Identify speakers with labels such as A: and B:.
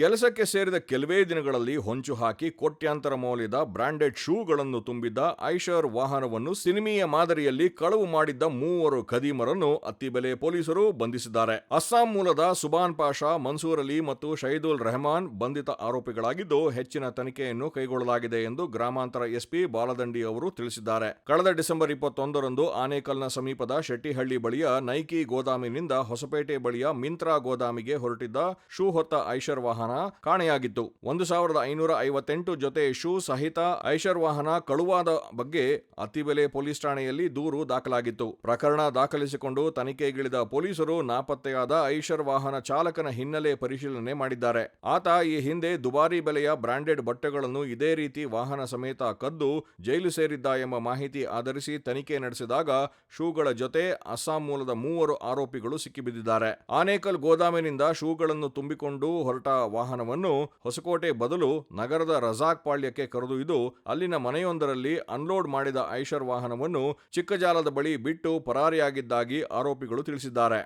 A: ಕೆಲಸಕ್ಕೆ ಸೇರಿದ ಕೆಲವೇ ದಿನಗಳಲ್ಲಿ ಹೊಂಚು ಹಾಕಿ ಕೋಟ್ಯಾಂತರ ಮೌಲ್ಯದ ಬ್ರಾಂಡೆಡ್ ಶೂಗಳನ್ನು ತುಂಬಿದ್ದ ಐಷರ್ ವಾಹನವನ್ನು ಸಿನಿಮೀಯ ಮಾದರಿಯಲ್ಲಿ ಕಳವು ಮಾಡಿದ್ದ ಮೂವರು ಖದೀಮರನ್ನು ಅತ್ತಿಬೆಲೆ ಪೊಲೀಸರು ಬಂಧಿಸಿದ್ದಾರೆ. ಅಸ್ಸಾಂ ಮೂಲದ ಸುಬಾನ್ ಪಾಷಾ, ಮನ್ಸೂರ್ ಅಲಿ ಮತ್ತು ಶಹೀದುಲ್ ರೆಹಮಾನ್ ಬಂಧಿತ ಆರೋಪಿಗಳಾಗಿದ್ದು ಹೆಚ್ಚಿನ ತನಿಖೆಯನ್ನು ಕೈಗೊಳ್ಳಲಾಗಿದೆ ಎಂದು ಗ್ರಾಮಾಂತರ ಎಸ್ಪಿ ಬಾಲದಂಡಿ ಅವರು ತಿಳಿಸಿದ್ದಾರೆ. ಕಳೆದ ಡಿಸೆಂಬರ್ ಇಪ್ಪತ್ತೊಂದರಂದು ಆನೇಕಲ್ನ ಸಮೀಪದ ಶೆಟ್ಟಿಹಳ್ಳಿ ಬಳಿಯ ನೈಕಿ ಗೋದಾಮಿನಿಂದ ಹೊಸಪೇಟೆ ಬಳಿಯ ಮಿಂತ್ರಾ ಗೋದಾಮಿಗೆ ಹೊರಟಿದ್ದ ಶೂ ಹೊತ್ತ ಐಷರ್ ವಾಹನ ಕಾಣೆಯಾಗಿತ್ತು. ಒಂದು ಸಾವಿರದ ಐನೂರ ಐವತ್ತೆಂಟು ಜೊತೆ ಶೂ ಸಹಿತ ಐಷರ್ ವಾಹನ ಕಳುವಾದ ಬಗ್ಗೆ ಅತಿಬೆಲೆ ಪೊಲೀಸ್ ಠಾಣೆಯಲ್ಲಿ ದೂರು ದಾಖಲಾಗಿತ್ತು. ಪ್ರಕರಣ ದಾಖಲಿಸಿಕೊಂಡು ತನಿಖೆಗಿಳಿದ ಪೊಲೀಸರು ನಾಪತ್ತೆಯಾದ ಐಷರ್ ವಾಹನ ಚಾಲಕನ ಹಿನ್ನೆಲೆ ಪರಿಶೀಲನೆ ಮಾಡಿದ್ದಾರೆ. ಆತ ಈ ಹಿಂದೆ ದುಬಾರಿ ಬೆಲೆಯ ಬ್ರಾಂಡೆಡ್ ಬಟ್ಟೆಗಳನ್ನು ಇದೇ ರೀತಿ ವಾಹನ ಸಮೇತ ಕದ್ದು ಜೈಲು ಸೇರಿದ್ದ ಎಂಬ ಮಾಹಿತಿ ಆಧರಿಸಿ ತನಿಖೆ ನಡೆಸಿದಾಗ ಶೂಗಳ ಜೊತೆ ಅಸ್ಸಾಂ ಮೂಲದ ಮೂವರು ಆರೋಪಿಗಳು ಸಿಕ್ಕಿಬಿದ್ದಿದ್ದಾರೆ. ಆನೇಕಲ್ ಗೋದಾಮಿನಿಂದ ಶೂಗಳನ್ನು ತುಂಬಿಕೊಂಡು ಹೊರಟ ವಾಹನವನ್ನು ಹೊಸಕೋಟೆ ಬದಲು ನಗರದ ರಜಾಕ್ ಪಾಳ್ಯಕ್ಕೆ ಕರೆದೊಯ್ದು ಅಲ್ಲಿನ ಮನೆಯೊಂದರಲ್ಲಿ ಅನ್ಲೋಡ್ ಮಾಡಿದ ಐಷರ್ ವಾಹನವನ್ನು ಚಿಕ್ಕಜಾಲದ ಬಳಿ ಬಿಟ್ಟು ಪರಾರಿಯಾಗಿದ್ದಾಗಿ ಆರೋಪಿಗಳು ತಿಳಿಸಿದ್ದಾರೆ.